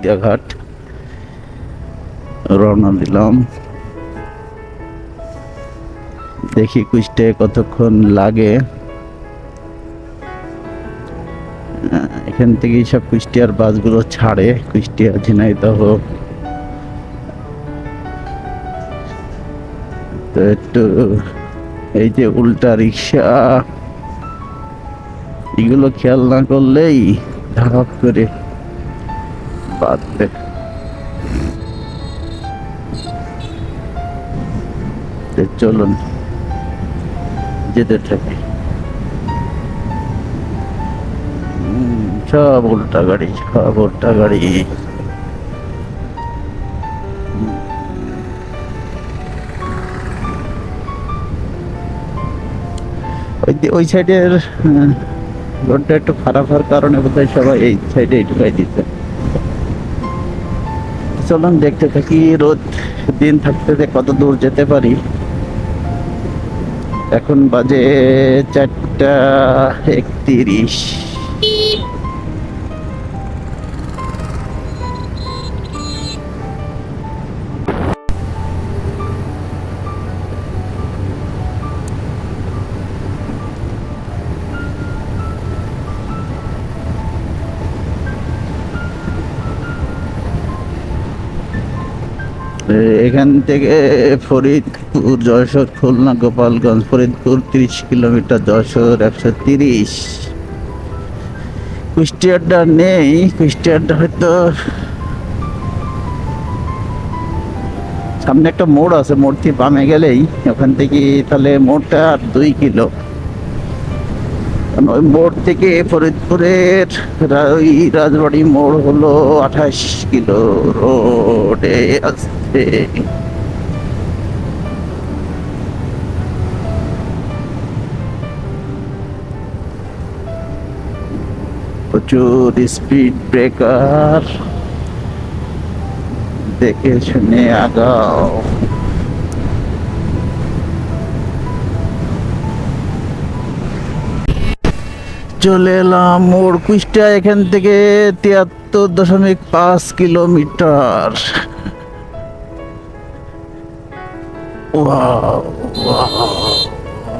দৌলতিয়া ঘাট রওনা দিলাম। দেখি কুষ্টায় কতক্ষণ লাগে। এখান থেকে সব কুষ্টিয়ার বাসগুলো ছাড়ে, কুষ্টিয়া ঝিনাইদহ তো একটু এই যে উল্টা রিক্সা, এগুলো খেয়াল না করলেই ধাপ করে তো চলুন। যেতে থাকি। সব উল্টা গাড়ি, সব উল্টা গাড়ি। ওই সাইডের রোডটা একটু খারাপ হওয়ার কারণে বোধহয় সবাই এই সাইডে ঢুকাই দিচ্ছে। চলুন, দেখতে থাকি রোদ দিন থাকতে যে কত দূর যেতে পারি। এখন বাজে চারটা একত্রিশ। এখান থেকে ফরিদপুর, যশোর, খুলনা, গোপালগঞ্জ, ফরিদপুর তিরিশ কিলোমিটার, যশোর একশো তিরিশ। কুষ্টিয়ারটা নেই, কুষ্টিয়ারটা হয়তো সামনে একটা মোড় আছে মোড় থেকে বামে গেলেই, ওখান থেকে তাহলে মোড়টা আর দুই কিলো। ওই মোড় থেকে ফরিদপুরের ওই রাজবাড়ি মোড় হলো আঠাশ কিলো রোডে। প্রচুর স্পিড ব্রেকার দেখে শুনে আগাও। চলে এলাম মোড় কুষ্টা এখান থেকে তিয়াত্তর দশমিক পাঁচ কিলোমিটার।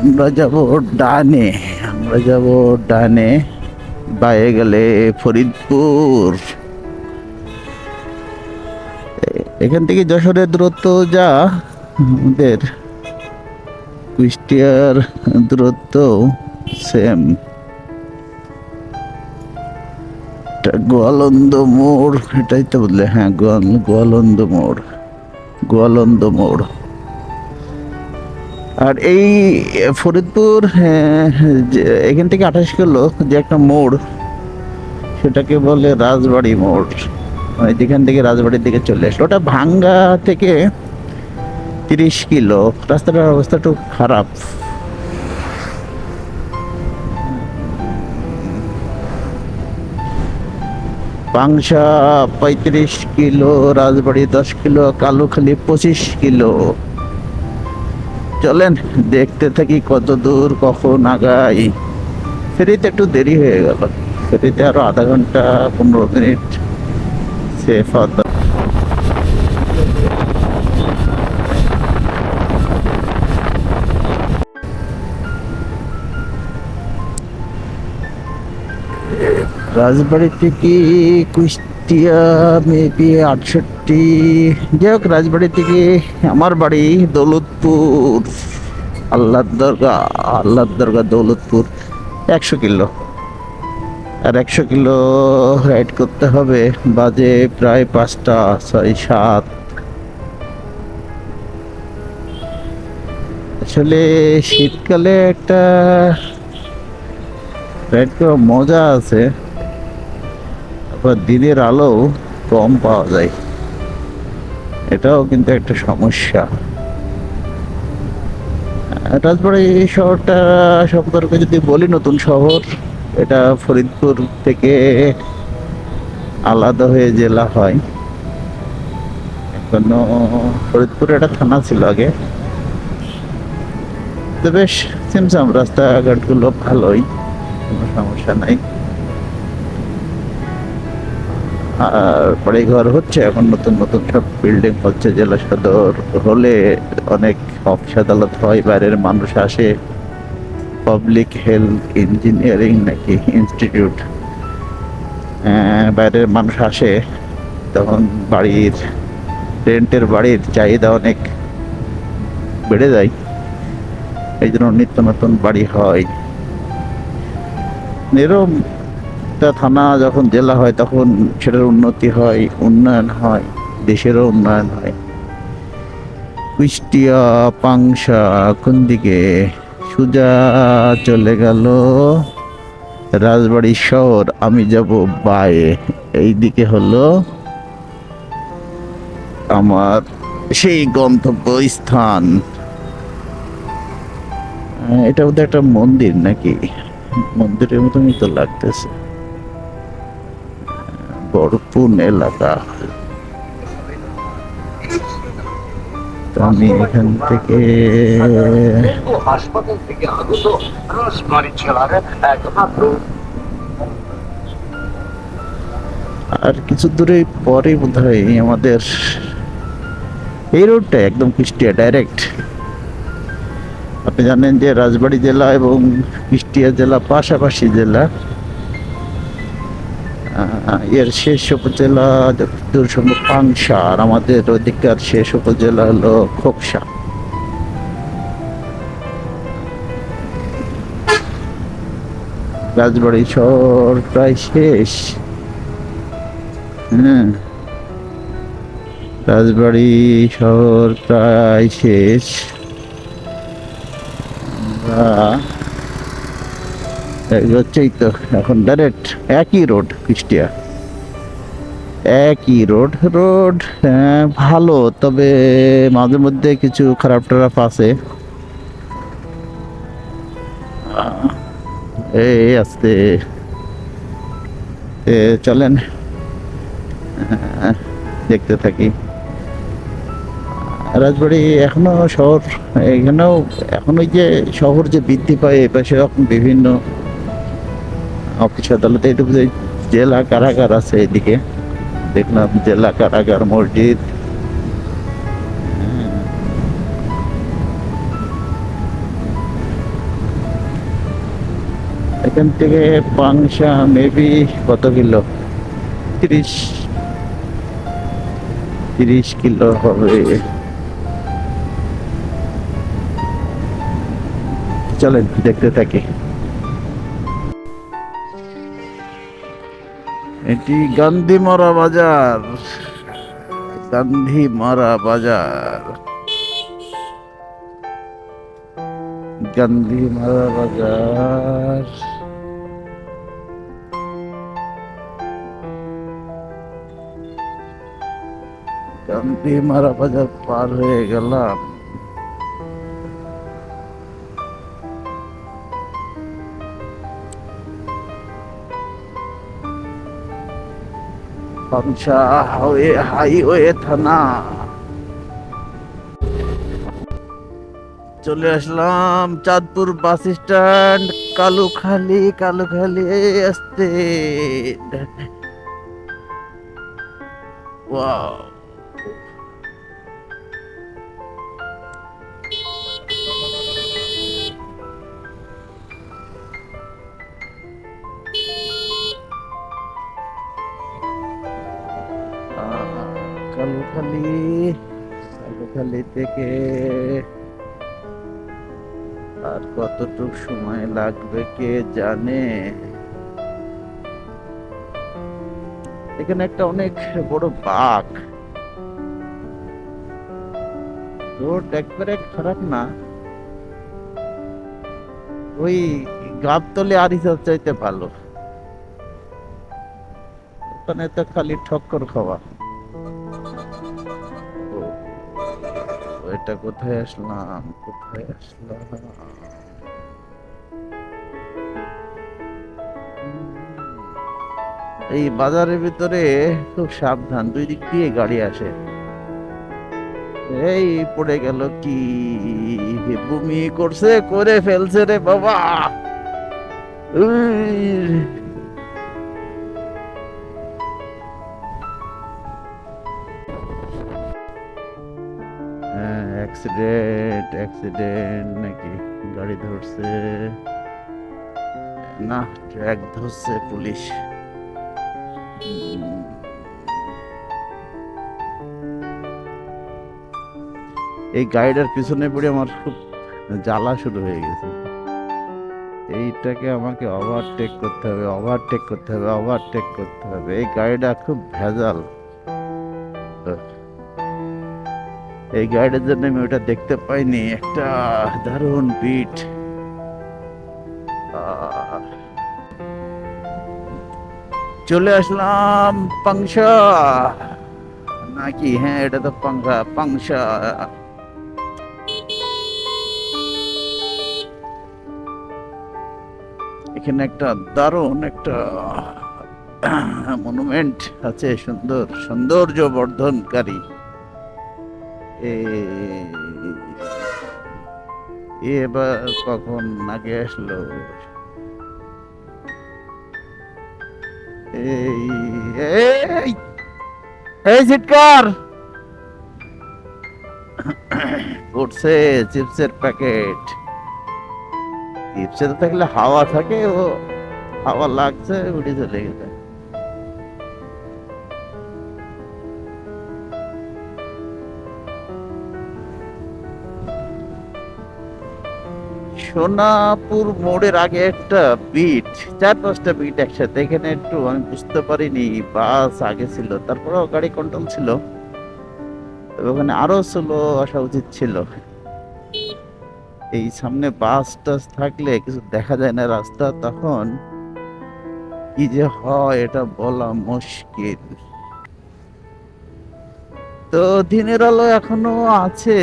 আমরা যাব ডানে, আমরা যাব ডানে বাইরে গেলে ফরিদপুর। এখান থেকে যশোরের দূরত্ব যা, আমাদের কুষ্টিয়ার দূরত্ব সেম গোয়ালন্দ মোড়, এটাই তো বললে হ্যাঁ গোয়াল, গোয়ালন্দ মোড় গোয়ালন্দ মোড়। আর এই ফরিদপুর হ্যাঁ, এখান থেকে আঠাশ কিলো যে একটা মোড় সেটাকে বলে রাজবাড়ি মোড়। যেখান থেকে রাজবাড়ির দিকে চলে আসলো। ওটা ভাঙ্গা থেকে তিরিশ কিলো। রাস্তাটার অবস্থা একটু খারাপ। পাংশা পঁয়ত্রিশ কিলো রাজবাড়ি দশ কিলো কালুখালি পঁচিশ কিলো। চলেন, দেখতে থাকি কত দূর, কখন আগাই। ফেরিতে একটু দেরি হয়ে গেল। ফেরিতে আরও আধা ঘণ্টা, পনেরো মিনিট। সেফ হতো। রাজবাড়ি থেকে কুষ্টিয়া মেবি আটষট্টি। যাই হোক, রাজবাড়ি থেকে আমার বাড়ি দৌলতপুর। আল্লাহ দরগা আল্লাহ দরগা দৌলতপুর। একশো কিলো। আর একশো কিলো রাইড করতে হবে। বাজে প্রায় পাঁচটা, ছয়, সাত। আসলে শীতকালে একটা রাইড করার মজা আছে। আবার দিনের আলো কম পাওয়া যায়। এটাও কিন্তু একটা সমস্যা। তারপরে এই শহরটা সম্পর্কে যদি বলি, নতুন শহর, এটা ফরিদপুর থেকে আলাদা হয়ে জেলা হয়। এখনও ফরিদপুর একটা থানা ছিল আগে। তো বেশ সিমসাম রাস্তাঘাটগুলো ভালোই, কোনো সমস্যা নাই। আর বাড়ি ঘর হচ্ছে, এখন নতুন নতুন সব বিল্ডিং হচ্ছে, জেলা সদর হলে অনেক অফিস আদালত হয়, বাইরের মানুষ আসে। পাবলিক হেলথ ইঞ্জিনিয়ারিং নাকি ইনস্টিটিউট বাইরের মানুষ আসে, তখন বাড়ির রেন্টের বাড়ির চাহিদা অনেক বেড়ে যায়। এই জন্য নিত্য নতুন বাড়ি হয়। এরম একটা থানা যখন জেলা হয়, তখন সেটার উন্নতি হয়, উন্নয়ন হয়, দেশেরও উন্নয়ন হয়। কুষ্টিয়া, পাংশা, কোন দিকে? সুজা চলে গেল। রাজবাড়ি শহর, আমি যাব বায়ে। এই দিকে হলো আমার সেই গন্তব্য স্থান এটা বোধহয় একটা মন্দির নাকি? মন্দিরের মতনই তো লাগতেছে। বরপুন এলাকা আমি এখান থেকে আর কিছু দূরে পরে বোধ হয় আমাদের এই রোডটা একদম কুষ্টিয়া ডাইরেক্ট আপনি জানেন যে রাজবাড়ী জেলা এবং কুষ্টিয়া জেলা পাশাপাশি জেলা। এর শেষ উপজেলা যতদূর সম্ভব পাংশা আর আমাদের ওদিককার শেষ উপজেলা হলো খোকসা। রাজবাড়ি শহর প্রায় শেষ। হ্যাঁ। রাজবাড়ি শহর প্রায় শেষ। আমরা এগোচ্ছেই তো এখন ডাইরেক্ট একই রোড কুষ্টিয়া একই রোড রোড হ্যাঁ, ভালো তবে মাঝে মধ্যে কিছু খারাপ টারাপ আছে। এই আসতে। এ, চলেন। দেখতে থাকি। রাজবাড়ি এখনও শহর এখানেও এখন ওই যে শহর যে বৃদ্ধি পায় এপাশে এখন বিভিন্ন অফিস আদালতে এটুকু যে জেলা কারাগার আছে এদিকে। দেখলাম জেলা কারাগার, মসজিদ। এখান থেকে পাংশা, মেবি কত কিলো? তিরিশ। তিরিশ কিলো হবে। চলেন, দেখতে থাকি। এটি গান্ধী মারা বাজার। গান্ধী মারা বাজার। গান্ধী মারা বাজার। গান্ধী মারা বাজার পার হয়ে গেলাম। পাংশা হাইওয়ে হাইওয়ে থানা। চলে আসলাম চাঁদপুর বাস স্ট্যান্ড কালুখালি কালুখালি আসতে ওয়াও। কালুখালি থেকে আর কতটুক সময় লাগবে কে জানে? এখানে একটা অনেক বড় বাঘ। রোড একবারে খারাপ না। ওই গাবতলে আরিসা চাইতে ভালো। ওখানে তো খালি ঠক্কর খাওয়া। এটা কোথায় আসলাম কোথায় আসলাম এই বাজারের ভিতরে খুব সাবধান, দুই দিক দিয়ে গাড়ি আসে। এই পড়ে গেল কি? বমি করছে, করে ফেলছে রে বাবা। অ্যাক্সিডেন্ট অ্যাক্সিডেন্ট নাকি গাড়ি ধরছে? না ট্র্যাক ধরছে পুলিশ। এই গাড়িটার পিছনে পড়ে আমার খুব জ্বালা শুরু হয়ে গেছে। এইটাকে আমাকে ওভারটেক করতে হবে ওভারটেক করতে হবে ওভারটেক করতে হবে। এই গাড়িটা খুব ভেজাল। এই গাড়িটার জন্য আমি ওটা দেখতে পাইনি, একটা দারুণ বিট চলে আসলাম পাংশা। নাকি? হ্যাঁ এটা তো পাংশা পাংশা। এখানে একটা দারুণ, একটা মনুমেন্ট আছে, সুন্দর সৌন্দর্য বর্ধনকারী এ- এ এবার কখন আগে আসলো? এই এই এই চিৎকার! উঠছে চিপসের প্যাকেট। চিপসে তো থাকলে হাওয়া থাকে ও, হাওয়া লাগছে, উঠে চলে গেছে সোনাপুর মোড়ের আগে একটা বিট চার পাঁচটা বিট একসাথে। এখানে একটু আমি বুঝতে পারিনি বাস আগে ছিল, তারপরেও গাড়ি কন্ট্রোল ছিল। ওখানে আরও স্লো আসা উচিত ছিল। এই সামনে বাস টাস থাকলে কিছু দেখা যায় না রাস্তা, তখন কি যে হয় এটা বলা মুশকিল। তো দিনের আলো এখনও আছে।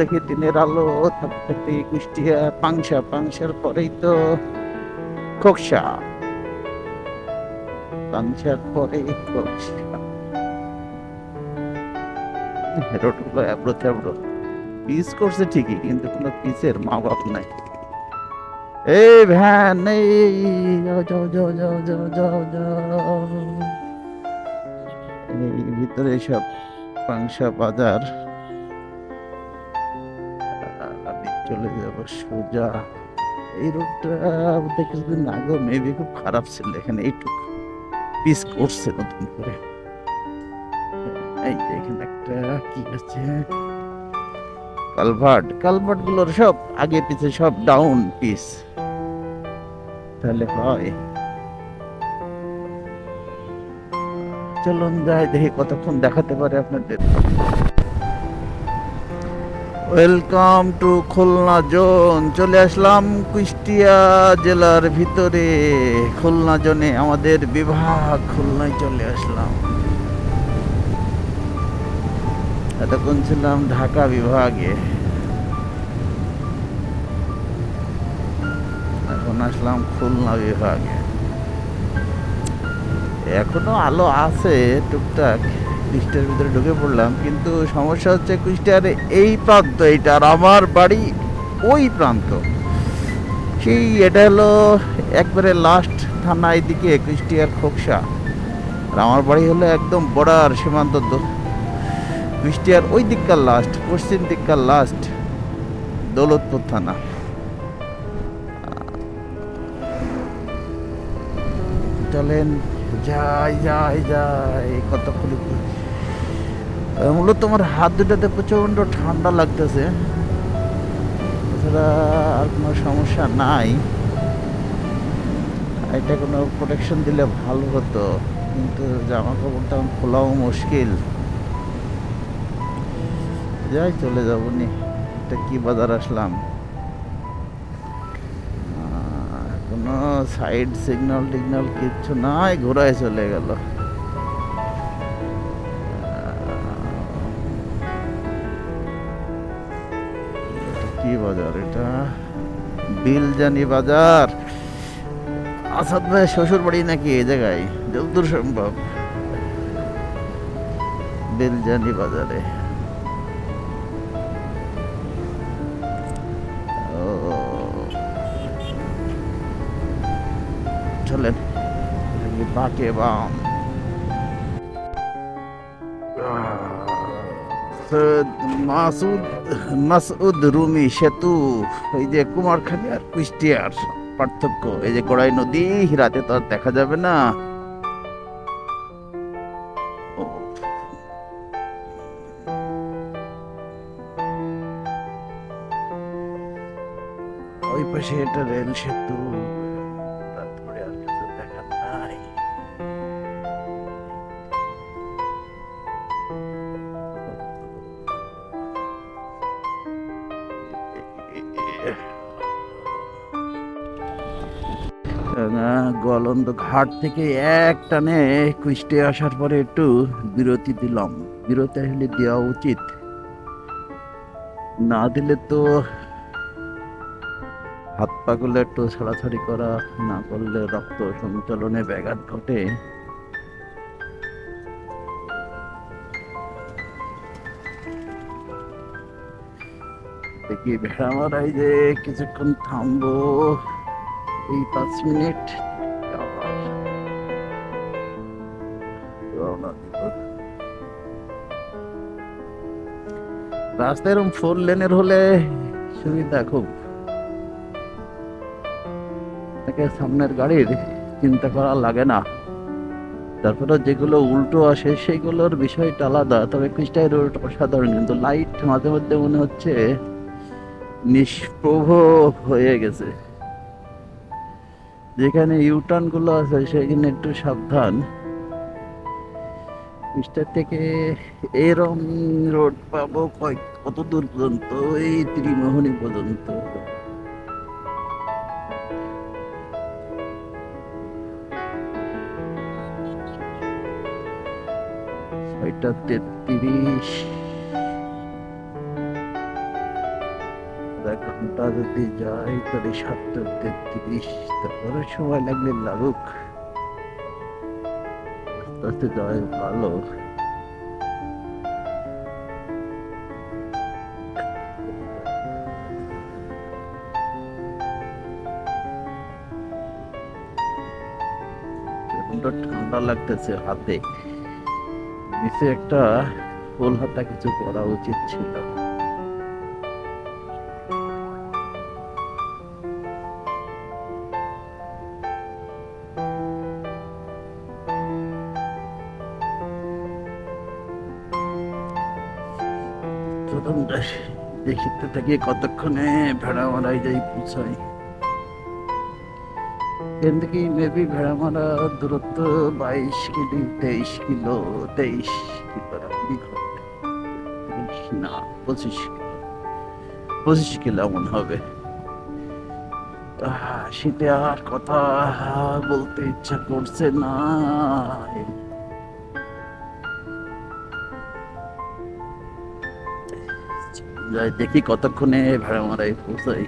দেখি দিনের আলো থাকতে কুষ্টিয়া পাংশা, পাংশার পরেই তো খোকসা। পাংশার রোডগুলো এবড়ো তেবড়ো পিস করছে ঠিকই, কিন্তু কোনো পিসের মা বাপ নাই। এই ভ্যান এই ভিতরে সব পাংশা বাজার। চলে যাব সোজা। এই রোডটা কিছুদিন আগেও মেবি খুব খারাপ ছিল এখানে, এইটুকু পিস করছে নতুন করে। এই এখানে একটা কি আছে? কালভার্ট কালভার্টগুলোর সব আগে পিছে সব ডাউন পিস তাহলে হয়। চলুন যাই, দেখি কতক্ষণ দেখাতে পারে আপনাদের। ওয়েলকাম টু খুলনা জোন চলে আসলাম কুষ্টিয়া জেলার ভিতরে। খুলনা জোনে আমাদের বিভাগ খুলনায় চলে আসলাম। এতক্ষণ ছিলাম ঢাকা বিভাগে। এখন আসলাম খুলনা বিভাগে। এখনও আলো আছে টুকটাক। কুষ্টিয়ার ভিতরে ঢুকে পড়লাম, কিন্তু সমস্যা হচ্ছে কুষ্টিয়ার এই প্রান্ত, এইটা আর আমার বাড়ি ওই প্রান্ত। সেই এটা হলো একবারে লাস্ট থানা এদিকে, কুষ্টিয়ার খোকসা। আর আমার বাড়ি হলো একদম বর্ডার সীমান্ত কুষ্টিয়ার ওই দিককার লাস্ট পশ্চিম দিককার লাস্ট দৌলতপুর থানা। চলেন, যাই যাই যাই, কতক্ষণ মূলত তোমার হাত দুটাতে প্রচণ্ড ঠান্ডা লাগতেছে। এছাড়া আর কোনো সমস্যা নাই। এটা কোনো প্রোটেকশন দিলে ভালো হতো, কিন্তু জামা কাপড়টা এখন খোলাও মুশকিল। যাই, চলে যাব নি। এটা কি বাজার আসলাম? কোনো সাইড সিগন্যাল টিগনাল কিচ্ছু নাই ঘোরায় চলে গেল। বাজার, এটা বিলজানি বাজার। আসাদ ভাই শ্বশুর বাড়ি নাকি এই জায়গায়? যতদূর সম্ভব। বিলজানি বাজারে। চলেন, দেখি বাম। মাসুদ মাসুদ রুমি সেতু, এই যে কুমারখালী আর কুষ্টিয়ার পার্থক্য, এই যে গড়াই নদী, রাতে তো আর দেখা যাবে না। ওই পাশে এটা রেল সেতু দেখার নাই। গলন্দ ঘাট থেকে এক টানে কুষ্টে আসার পরে একটু বিরতি দিলাম। বিরতি আসলে দেওয়া উচিত। না দিলে তো হাত পা গুলো একটু ছাড়াছাড়ি করা, না করলে রক্ত সঞ্চালনে ব্যাঘাত ঘটে। দেখি ভেড়া মারাই যে কিছুক্ষণ থামবো। এই পাঁচ মিনিট। রাস্তা এরকম ফোর লেনের হলে সুবিধা খুব। সামনের গাড়ির চিন্তা করা লাগে না। তারপরে যেগুলো উল্টো আসে, সেগুলোর বিষয়টা আলাদা। তবে খ্রিস্টাই রোড অসাধারণ, কিন্তু লাইট মাঝে মধ্যে মনে হচ্ছে নিষ্প্রভ হয়ে গেছে। যেখানে ইউটার্নগুলো আছে, সেখানে একটু সাবধান। খ্রিস্টার থেকে এরম রোড পাবো কয়েক, কত দূর পর্যন্ত? এই ত্রিমোহনী পর্যন্ত। তেত্রিশ। ঘণ্টা যদি যাই তাহলে সাতটা তেত্রিশ তারপরে সময় লাগলে লাগুক। আস্তে আস্তে যাওয়াই ভালো। ঠান্ডা লাগতেছে হাতে। নিচে একটা ফুল হাতা কিছু করা উচিত ছিল। কতক্ষণে যাই মেবি দূরত্ব বাইশ কিলো, তেইশ কিলো, তেইশ না, পঁচিশ কিলো। পঁচিশ কিলো এমন হবে। শীতে আর কথা বলতে ইচ্ছা করছে না। যাই দেখি কতক্ষণে ভেড়া মারাই পৌঁছাই।